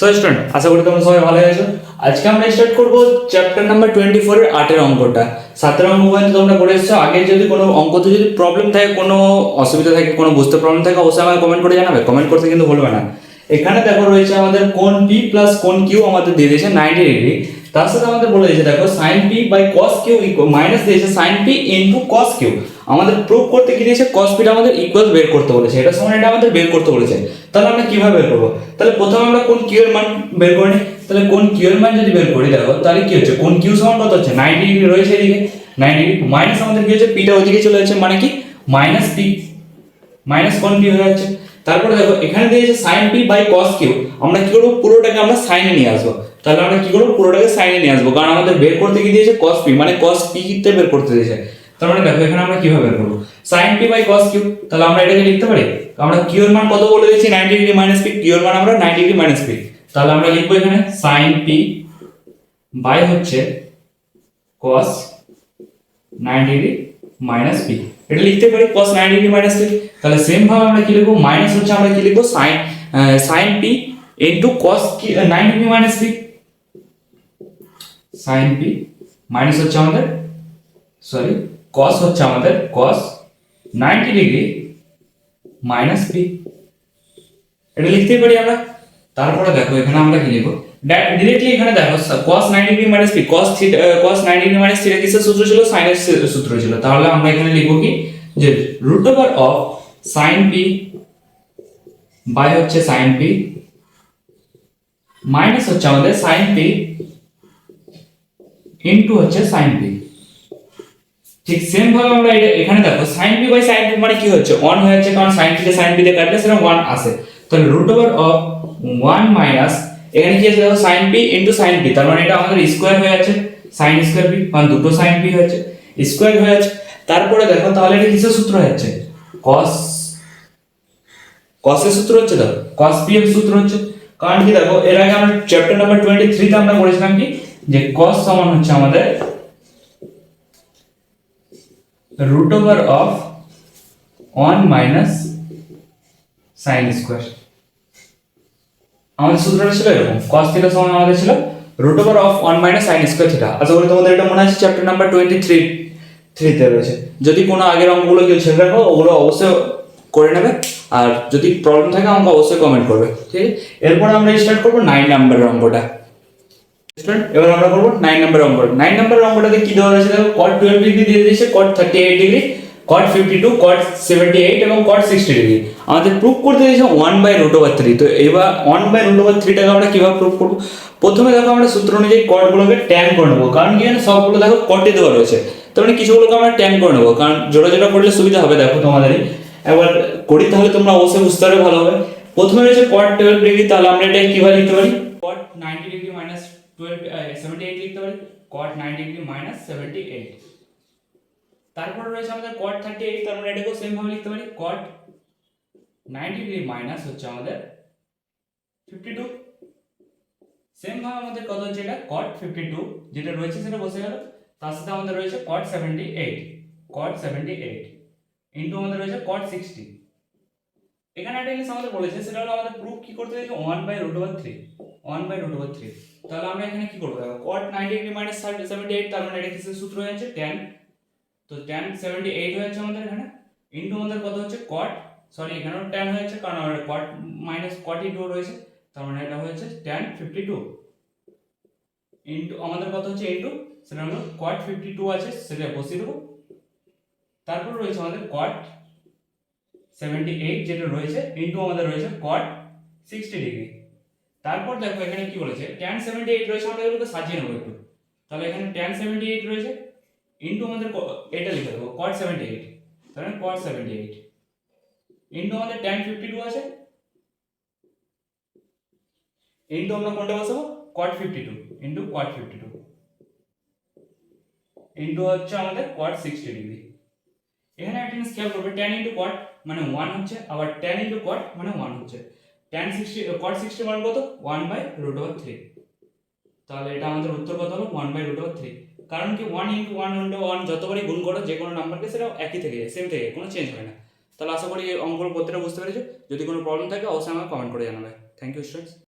So student আশা করি তোমরা সবাই ভালো আছো। আজকে আমরা স্টার্ট করব চ্যাপ্টার নাম্বার টোয়েন্টি ফোরের আটের অঙ্কটা। সাতের অঙ্ক পর্যন্ত তোমরা করে এসছো। আগে যদি কোনো অঙ্কতে যদি প্রবলেম থাকে, কোনো অসুবিধা থাকে, কোনো বুঝতে প্রবলেম থাকে, অবশ্যই আমাকে কমেন্ট করে জানাবে। কমেন্ট করতে কিন্তু ভুলবে না। এখানে দেখো রয়েছে আমাদের কোন পি প্লাস কোন কিউ আমাদের দিয়ে দিয়েছে নাইনটি ডিগ্রি তার সাথে আমাদের বলে দিয়েছে, দেখো sine P by cos Q minus দিয়েছে sine P into cos Q আমাদের প্রুভ করতে কি দিয়েছে কস পিটা আমাদের ইকুয়াল বের করতে বলেছে। এটা সমান এটা আমাদের বের করতে বলেছে। তাহলে আমরা কীভাবে বের করব? তাহলে প্রথমে আমরা কোন কিউ এর মান বের করে তাহলে কোন কিউ এর মান যদি বের করি, দেখো, তাহলে কি হচ্ছে? কোন কিউ সমান কত হচ্ছে? নাইনটি ডিগ্রি রয়েছে এদিকে। নাইনটি ডিগ্রি মাইনাস আমাদের কি হচ্ছে? পিটা ওদিকে চলে যাচ্ছে। মানে কি? মাইনাস পি মাইনাস কোন পি হয়ে যাচ্ছে? তারপরে দেখো, এখানে দিয়েছে sine P by cos Q আমরা কি করব? পুরোটাকে আমরা সাইনে নিয়ে আসব। তাহলে আমরা কি করব? পুরোটাকে সাইনে নিয়ে আসব। কারণ আমাদের বের করতে কি দিয়েছে কস পি মানে কস পি বের করতে দিয়েছে। তার মানে দেখো, এখানে আমরা কীভাবে বের করব? Sine P by cos Q তাহলে আমরা এটাকে লিখতে পারি? আমরা কিউ এর মান কত বলে দিয়েছি? Ninety degree minus P Q মান আমরা নাইনটি ডিগ্রি মাইনাস পি তাহলে আমরা লিখব এখানে সাইন পি বাই হচ্ছে cos nine degree minus P এটা লিখতে পারি cos nine degree minus P তাহলে সেম ভাবে আমরা কি লিখব? মাইনাস হচ্ছে আমরা কি লিখব? Sine sine P into cos nine degree minus P sine P minus হচ্ছে আমাদের সরি কস হচ্ছে আমাদের cos ninety degree minus P এটা লিখতেই পারি আমরা? তারপরে দেখো, এখানে আমরা কি লিখব? ডিরেক্টলি এখানে দেখো cos 90 degree minus P cos theta cos 90 degree minus theta কিসের সূত্র ছিল? সাইনের সূত্র ছিল। তাহলে আমরা এখানে লিখব কি? যে root over of sin p by হচ্ছে sin p মাইনাস হচ্ছে আমাদের sin p ইনটু হচ্ছে sin p ঠিক সেম ভাবে আমরা এখানে দেখো, sin p by sin p মানে কি হচ্ছে? 1 হয়ে যাচ্ছে কারণ কে sin p দিয়ে কাটলে সেটা 1 আসে। তাহলে রুট ওভার অফ 1 মাইনাস এখানে কি আছে দেখো, sin p into sin p তার মানে এটা আমাদের স্কয়ার হয়ে যাচ্ছে, sin স্কয়ার p মানে দুটো sin p হয়ে যাচ্ছে স্কয়ার হয়ে যাচ্ছে। তারপরে দেখো, তাহলে এটা কিসের সূত্র cos cos এর সূত্র হচ্ছে দেখো, cos p এর সূত্র হচ্ছে। কারণ কি দেখো, এর আগে আমরা চ্যাপ্টার নাম্বার 23 তে আমরা পড়েছিলাম কি? যে cos সমান হচ্ছে আমাদের root over of 1 minus sin square. আমাদের সূত্রটা ছিল এরকম। cos থিটা সমান আমাদের ছিল root over of 1 minus sin square theta আশা করি তোমাদের এটা মনে আছে চ্যাপ্টার নাম্বার 23 3 তে রয়েছে। যদি কোনো আগের অঙ্কগুলো কেউ ছেড়ে রাখো, ওগুলো অবশ্যই করে নেবে। আর যদি প্রবলেম থাকে, আমাকে অবশ্যই কমেন্ট করবে। ঠিক আছে? এরপর আমরা স্টার্ট করব নাইন নাম্বারের অঙ্কটা। এবার আমরা করব নাইন নাম্বার অঙ্ক। নাইন নাম্বার অঙ্কটাতে কি দেওয়া রয়েছে দেখো? কট টুয়েলভ ডিগ্রি দিয়ে দিয়েছে cot thirty eight degree cot fifty two cot seventy eight এবং কট সিক্সটি ডিগ্রি আমাদের প্রুভ করতে দিয়েছে one by root over three তো এবার ওয়ান বাই রুট ওভার থ্রিটাকে আমরা কীভাবে প্রুভ করব? প্রথমে দেখো আমরা সূত্র অনুযায়ী কটগুলোকে ট্যান করে নেব। কারণ কি জানো? সবগুলো দেখো কটে দেওয়া রয়েছে। তার মানে কিছুগুলোকে আমরা ট্যান করে নেব। কারণ জোড়া জোড়া করলে সুবিধা হবে, দেখো তোমাদেরই। একবার করি তাহলে তোমরা অবশ্যই বুঝতে পারবে, ভালো হবে। প্রথমে রয়েছে কট টুয়েলভ ডিগ্রি তাহলে আমরা এটা কীভাবে লিখতে পারি? Cot ninety degree minus twelve seventy eight লিখতে পারি cot ninety degree minus seventy eight তারপর রয়েছে আমাদের থার্টি এইট তার মানে এটাকেও সেম ভাবে লিখতে পারি কট নাইনটি ডিগ্রি মাইনাস হচ্ছে আমাদের ফিফটি টু সেম ভাবে আমাদের কত হচ্ছে এটা? ফিফটি টু যেটা রয়েছে সেটা বসে গেল, তার সাথে আমাদের রয়েছে eight cot seventy eight into আমাদের রয়েছে কট সিক্সটি এখানে একটা জিনিস আমাদের বলেছে, সেটা হলো আমাদের প্রুফ কি করতে দিয়েছে one by root over three one by root over three তাহলে আমরা এখানে কি করব? দেখো cot ninety degree minus seventy eight তার মানে এটা কিসের সূত্র হয়ে যাচ্ছে টেন তো টেন সেভেন্টি এইট হয়ে যাচ্ছে আমাদের এখানে। ইন্টু আমাদের কত হচ্ছে? কট সরি এখানেও টেন হয়ে যাচ্ছে কারণ আমাদের কট মাইনাস কটি টু রয়েছে। তার মানে এটা হয়েছে টেন ফিফটি টু ইন্টু আমাদের কত হচ্ছে? ইন্টু সেটা হলো কট ফিফটি টু আছে, সেটা বসিয়ে দেবো। তারপর রয়েছে আমাদের কট সেভেন্টি এইট যেটা রয়েছে ইন্টু আমাদের রয়েছে কট সিক্সটি ডিগ্রি তারপর দেখো এখানে কি বলেছে সেভেন্টি এইট রয়েছে, আমরা এগুলোকে সাজিয়ে নেব একটু। তাহলে এখানে সেভেন্টি এইট রয়েছে ইন্টু আমাদের এটা লিখে দেবো সেভেন্টি এইট তাহলে কট সেভেন্টি এইট ইন্টু আমাদের ফিফটি টু আছে ইন্টু আমরা কোনটা বসাবো fifty two into cot fifty two into হচ্ছে আমাদের কট সিক্সটি ডিগ্রি এখানে একটা জিনিস খেয়াল করবে টেন ইন্টু কট মানে ওয়ান হচ্ছে, আবার টেন ইন্টু কট মানে ওয়ান হচ্ছে। টেন সিক্সটি কট সিক্সটি মান কত? One by root over three তাহলে এটা আমাদের উত্তর কত হলো? One by root over three কারণ কি one into one into one যতবারই গুণ করো, যে কোনো নাম্বারকে সেটা একই থেকে যায় সেম থেকে কোনো চেঞ্জ হয় না। তাহলে আশা করি অঙ্কগুলো প্রত্যেকটা বুঝতে পেরেছ। যদি কোনো প্রবলেম থাকে, অবশ্যই আমাকে কমেন্ট করে জানাবে। Thank you students